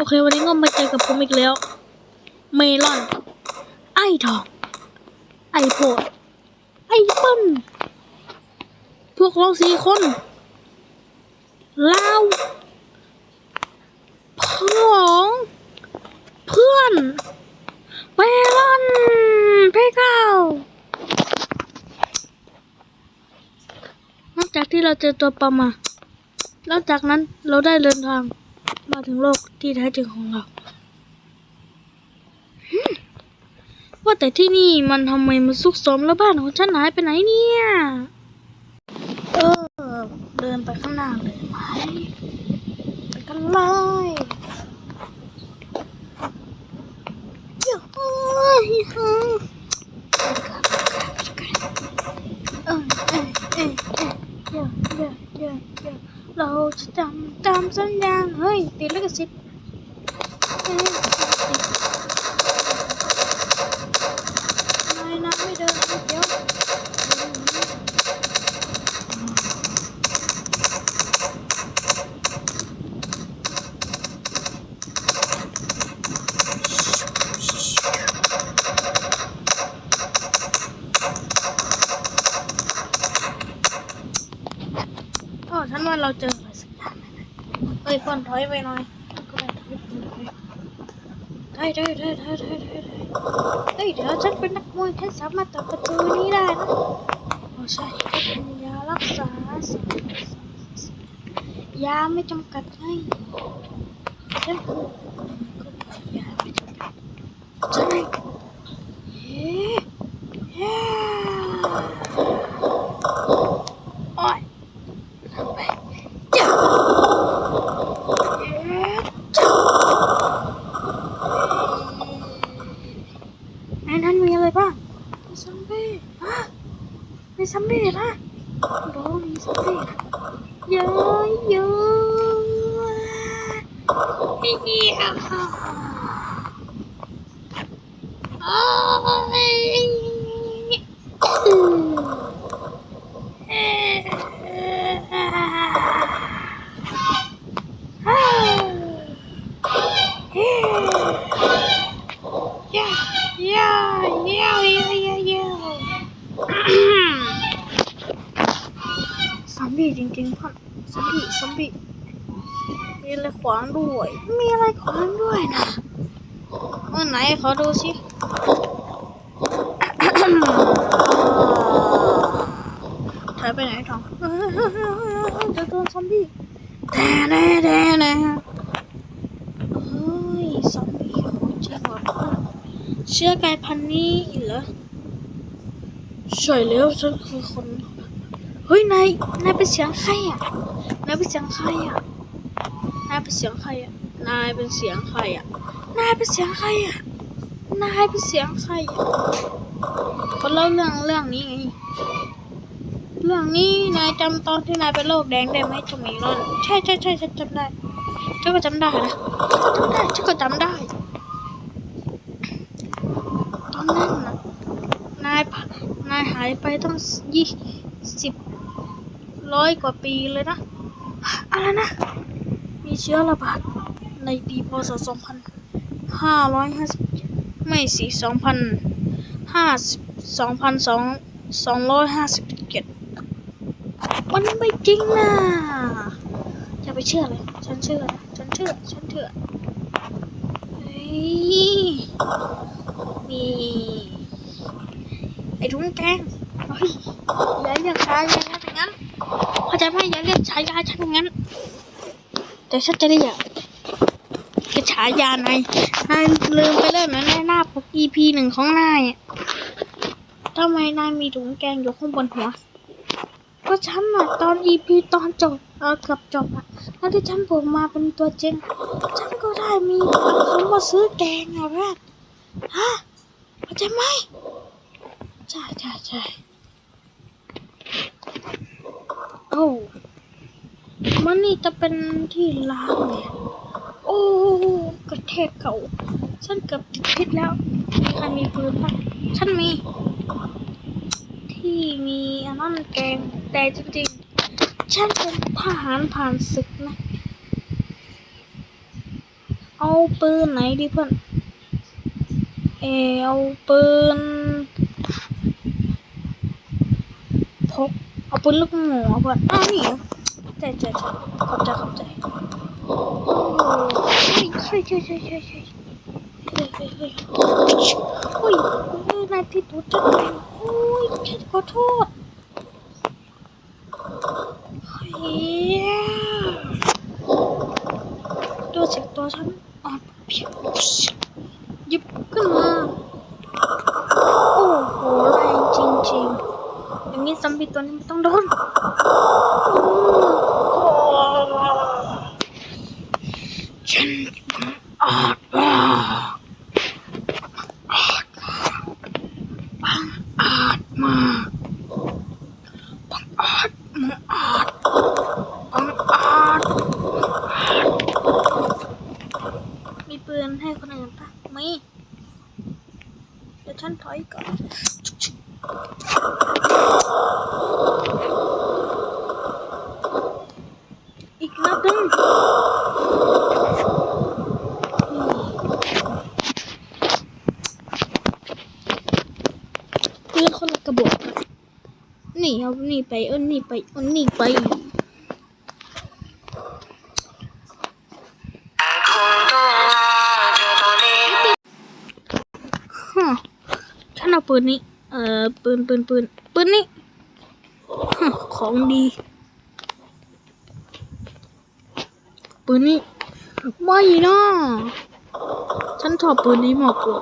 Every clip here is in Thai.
โอเค วันนี้ก็มาเจอกับผมอีกแล้ว เมลอน ไอทอง ไอโพดไอเปิ้ลพวกเราสี่คนลาวของเพื่อนเมลอนเพเก้านอกจากที่เราเจอตัวปลามาแล้วจากนั้นเราได้เดินทางมาถึงโลก ที่แท้จริงของเราว่าแต่ที่นี่มันทำไมมันซุกซนแล้วบ้านของฉันหายไปไหนเนี่ย เออ เดินไปข้างหน้าเลยไหมไปกันเลยเยวเอ้ยเฮ้ยเออเออเออเออเดี๋ยเดี๋ยเดี๋ยเดี๋ยเราจะทำตามสัญญาเฮ้ยติดลิขสิทธิ์ เป็นสามารถตอบประตูนี้ได้นะโอ้ใช่ก็เป็นยารักษายาไม่จำกัดให้ฉันก็ยาไม่จำกัดใช่เฮ้เฮ้โอ้ยทำไปจ้าเอ๊ะจ้าในนั้นมีอะไรบ้างมีซอมบี้ฮะมีซอมบี้นะโดมีซอมบี้นะเยอะเยอะ เฮียโอ้ยอืมเอ๊ะอ้าวเฮ้ยาย่าย่าย่าย่าย่าซอมบี้จริงๆพ่อซอมบี้ซอมบี้มีอะไรขวางด้วย มีอะไรขวางด้วยนะเออไหนขอดูสิถอยไปไหนทองจะโดนซอมบี้แน่แน่แน่แน่เฮ้ยซอมบี้ของจริงเหรอเชื่อกายพันธุ์นี้เหรอใช่แล้วฉันคือคนเฮ้ยนายนายเป็นเสียงใครอะนายเป็นเสียงใครอะนายเป็นเสียงใครอะ นายเป็นเสียงใครอะ นายเป็นเสียงใครอะ นายเป็นเสียงใครอะคนเล่าเรื่องเรื่องนี้ไง เรื่องนี้นายจำตอนที่นายเป็นโรคแดงได้ไหมจมีรอนใช่ใช่ใช่ฉันจำได้ฉันก็จำได้นะจำได้ฉันก็จำได้ตอนนั้นน่ะนายพานายหายไปตั้งยี่สิบร้อยกว่าปีเลยนะ อะไรนะ มีเชื้อระบาด ในปีพศสองพันห้าร้อยห้าสิบไม่สิสองพันห้าสองพันสองสองร้อยห้าสิบเจ็ดมันไม่จริงนะอย่าไปเชื่อเลย ฉันเชื่อนะฉันเชื่อ ฉันเชื่อเฮ้ยมีไอ้ถุงแกงเฮ้ยอย่าเรียกชายาฉันอย่างนั้นเข้าใจไหมอย่าเรียกชายาฉันอย่างนั้น แต่ฉันจะเรียกายานายนายลืมไปแล้วนะในหน้าปก EP หนึ่งของนายทำไมนายมีถุงแกงอยู่ข้างบนหัว ก็ฉันอะตอน EP ตอนจบเออเกือบจบอะแล้วที่ฉันโผล่มาเป็นตัวจริงฉันก็ได้มีคำว่าซื้อแกงอะเพื่อนฮะเข้าใจไหมใช่ใช่ใช่โอ้มันนี่จะเป็นที่ล้างเนี่ย โอ้กระเทศเขา ฉันเกือบติดพิษแล้วมีใครมีปืนปะฉันมี ที่มีอันนั้นแกงแต่จริงๆ ฉันเป็นทหารผ่านศึกนะ เอาปืนไหนดีเพื่อน เออเอาปืนพกเอาปืนลูกหมูเอาเพื่อนอ้าวนี่ใจใจใจขอบใจขอบใจ ใช่ใช่ใช่ใช่ใช่โอ้ยเฮ้ยนายพี่ตัวจังเลยโอ้ยฉันขอโทษเฮ้ยตัวสียงตัวฉันอ่อนเพียงหยิบขึ้นมา โอ้โหแรงจริงๆอย่างนี้ซัมบี้ตัวนี้ไม่ต้องโดนฉันบังอาจมากอาจมากบังอาจมากบังอาจบังอาจบังอาจมีปืนให้คนอื่นปะไม่ เดี๋ยวฉันถอย ก่อนอีกนัดนึงปืนคนละกระบอกนี่เอานี่ไปเอานี่ไปเอานี่ไป นเอาปืนนี้ เอ่อ ปืนปืนปืนปืนนี้ ของดี ปืนนี้ไม่นะฉันชอบปืนนี้มากกว่า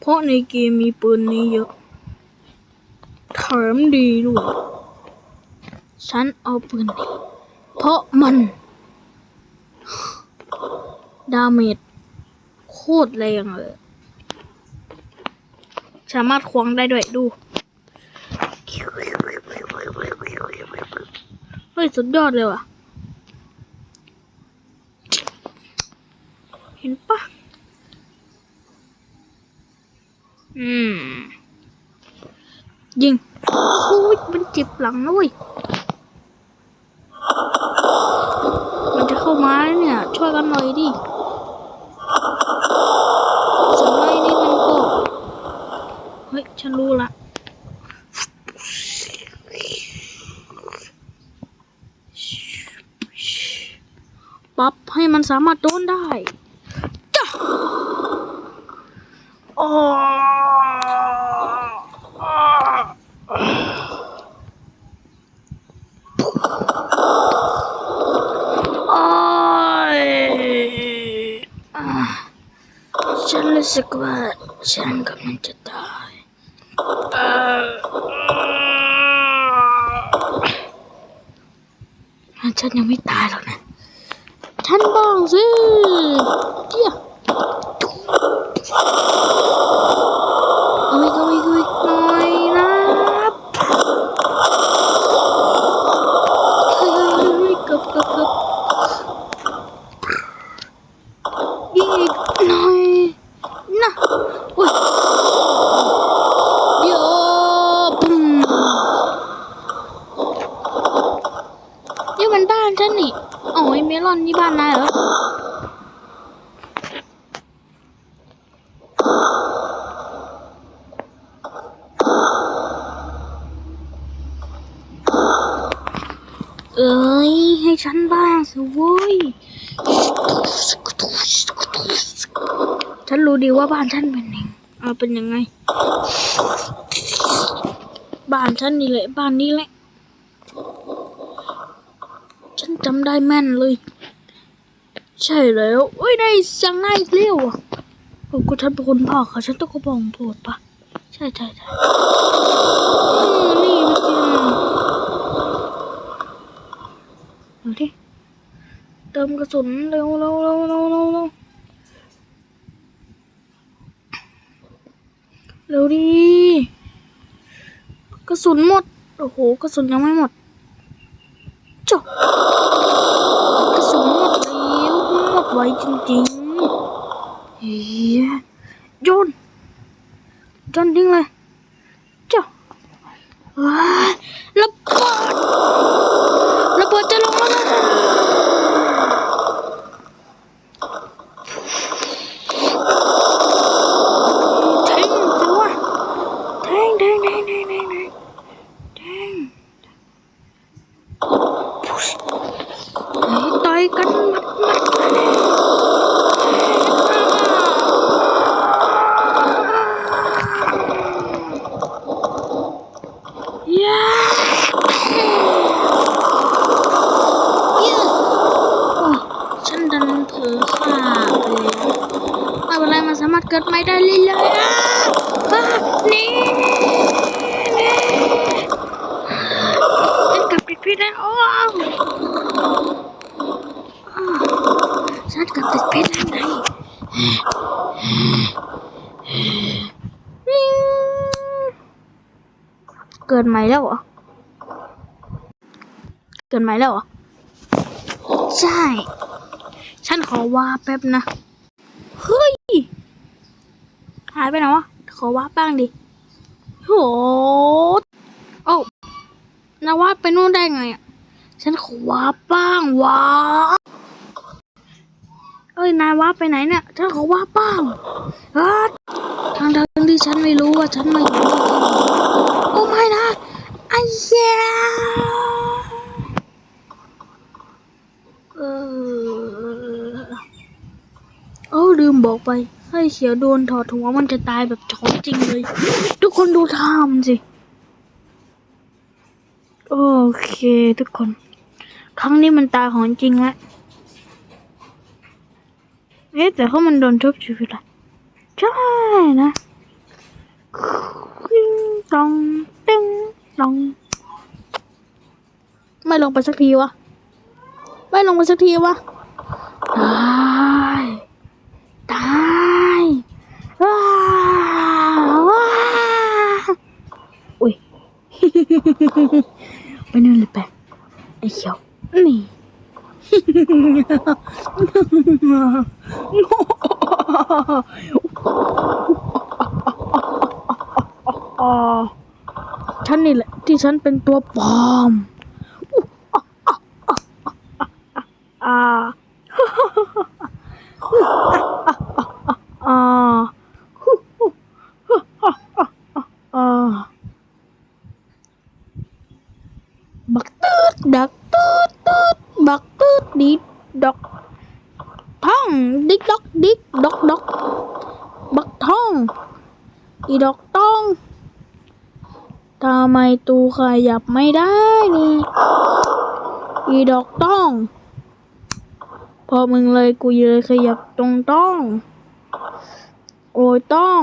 เพราะในเกมมีปืนนี้เยอะแถมดีด้วย ฉันเอาปืนนี้ เพราะมัน ดาเมจโคตรแรงเลย สามารถควงได้ด้วยดู เฮ้ย สุดยอดเลยว่ะ เห็นปะอืม ยิง โอ้ย มันเจ็บหลังนะเว้ย มันจะเข้ามาเนี่ย ช่วยกันหน่อยดิสไลด์นี่มันก็ เฮ้ย ฉันรู้ละ ปรับให้มันสามารถโดนได้จ้ะโอ้โอ้ยอ่าฉันรู้สึกว่าฉันกำลังจะตายเอ่อ ฉันยังไม่ตายหรอกนะฉันบ้างสิเจี๊ยวเอาอีกเอาอีกเอาอีกหน่อยนะเฮ้ยเฮ้ยเฮ้ยเฮ้ยเกือบเกือบเกือบยิงอีกหน่อยนะโอ้ยเดี๋ยวปุ้มนี่มันบ้านฉันนี่ โอ้ยเมลอนนี่บ้านนายเหรอ เอ้ย ให้ฉันบ้างสิเว้ย ฉันรู้ดีว่าบ้านฉันเป็นยังเอาเป็นยังไง บ้านฉันนี่แหละ บ้านนี้แหละ ฉันจำได้แม่นเลย ใช่แล้วเอ้ยได้สั่งได้เร็วอะผมก็ฉันเป็นคนพ่อเขาฉันต้องกระบองโทษปะใช่ใช่ใช่นี่เมื่อกี้ดูดิเติมกระสุนเร็วเร็วเร็วเร็วเร็วเร็วเร็วดีกระสุนหมด โอ้โหกระสุนยังไม่หมดจบกระสุนหมดแล้วหมดไวจริงๆเฮียโยนโยนทิ้งเลยจ้ะว้าระเบิดระเบิดจะลงแล้วนะ ไม่เป็นไรมันสามารถเกิดใหม่ได้เรื่อยอะนี่นี่ฉันกลับติดพิษแล้วโอ้ฉันกลับติดพิษแล้วไงเกิดใหม่แล้วเหรอ เกิดใหม่แล้วเหรอ ใช่ ฉันขอว่าแป๊บนะ เฮ้ย หายไปไหนวะ ขอว่าบ้างดิโหโอ้นาว่าไปนู่นได้ไงอะ ฉันขอว่าบ้างวะเอ้ย นายว่าไปไหนเนี่ยฉันขอว่าบ้างเอ้ยทางทางที่ฉันไม่รู้ว่าฉันไม่อยู่ที่นี่โอ้ไม่นะไอ้เหี้ย เออ มบอกไป ให้เขียวโดนถอดหัวมันจะตายแบบของจริงเลย ทุกคนดูท่ามันสิ โอเคทุกคน ครั้งนี้มันตายของจริงแล้วเอ๊ะแต่เขามันโดนทุบชีวิตอะใช่นะตองติ้งตองไม่ลงไปสักทีวะ ไม่ลงไปสักทีวะ ตายตายว้าวว้าวอุ้ย ไปนู่นเลยไปไอ้เขียว นี่ ฉันนี่แหละ ที่ฉันเป็นตัวปลอม อ่า อ่าอ่าบักตืดดักตืดตืดบักตืดดิดดอกท่อง ดิ๊กดอกดิ๊กดอกดอกบักท่อง อีดอกต้องทำไมตูขยับไม่ได้นี่อีดอกต้อง พอมึงเลยกูเลยขยับตรงต้อง โอ้ยต้อง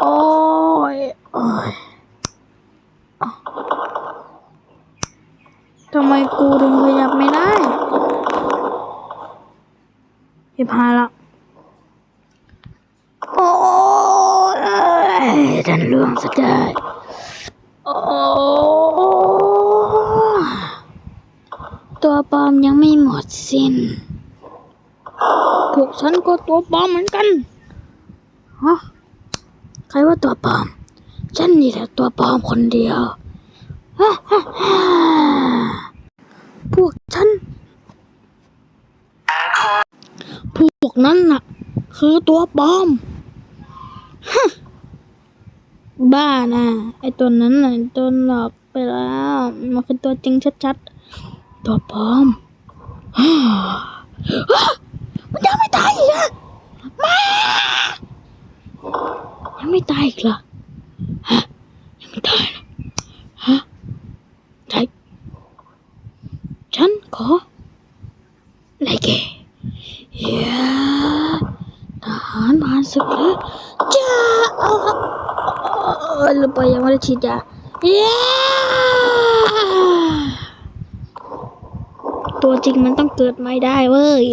โอ้ยโอ้ยทำไมกูถึงขยับไม่ได้ เห็บหายละโอ้ยดันเรื่องซะได้โอ้ตัวปลอมยังไม่หมดสิ้นพวกฉันก็ตัวปลอมเหมือนกันฮะใครว่าตัวปลอม ฉันนี่แหละตัวปลอมคนเดียวฮ่าฮ่าฮ่าพวกฉัน พวกนั้นน่ะ คือ ตัวปลอมฮะบ้านะไอตัวนั้นน่ะโดนหลอกไปแล้วมันคือตัวจริงชัดๆ ตัวปลอมฮ่าฮ่ามันยังไม่ตายอีกเหรอมายังไม่ตายอีกเหรอฮะยังไม่ตายเหรอฮะใช่ฉันขอไล่แกเย้ทหารผ่านศึกแล้วจ้าเออเออหรือไปยังไม่ได้ฉีดยาเย้ตัวจริงมันต้องเกิดไม่ได้เว้ย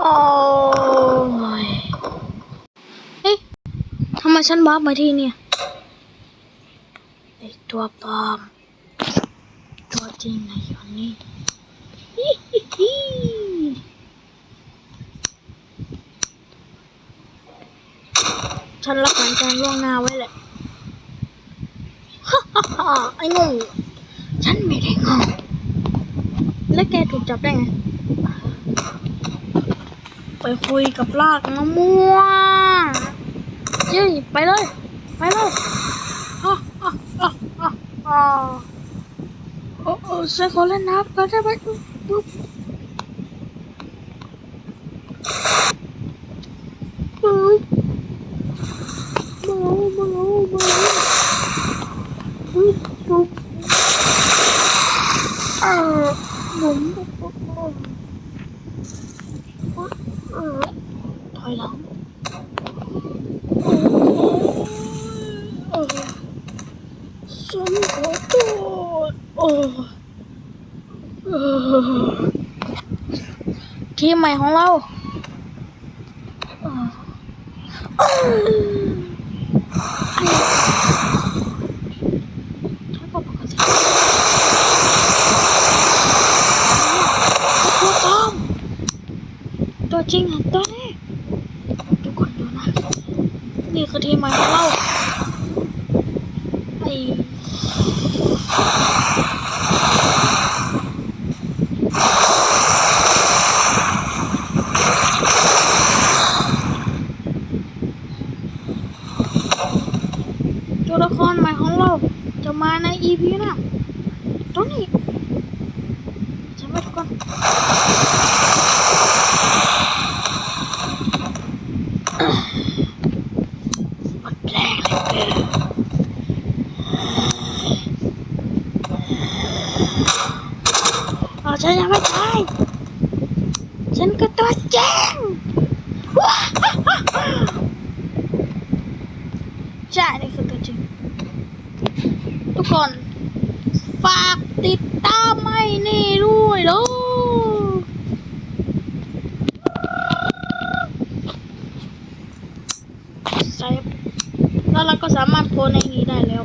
โอ้ยเอ๊ะทำไม ฉันวาร์ปมาที่เนี่ยไอตัวปลอม ตัวจริงนะอยู่นี่ฉันรับหลังการล่วงหน้าไว้แหละฮ่ไอ้โงูฉันไม่ได้งงแล้วแกถูกจับได้ไง ไปคุยกับลากมะม่วง ยี่ไปเลย ไปเลยอ๋ออ๋ออ๋ออ๋อโอ้โอ้ใส่ขอเล่นน้ำก็ได้ไปปุ๊บผม ทีมใหม่ของเราตัวจริงเหรอตัว mana EV na สามารถโพสในนี้ได้แล้ว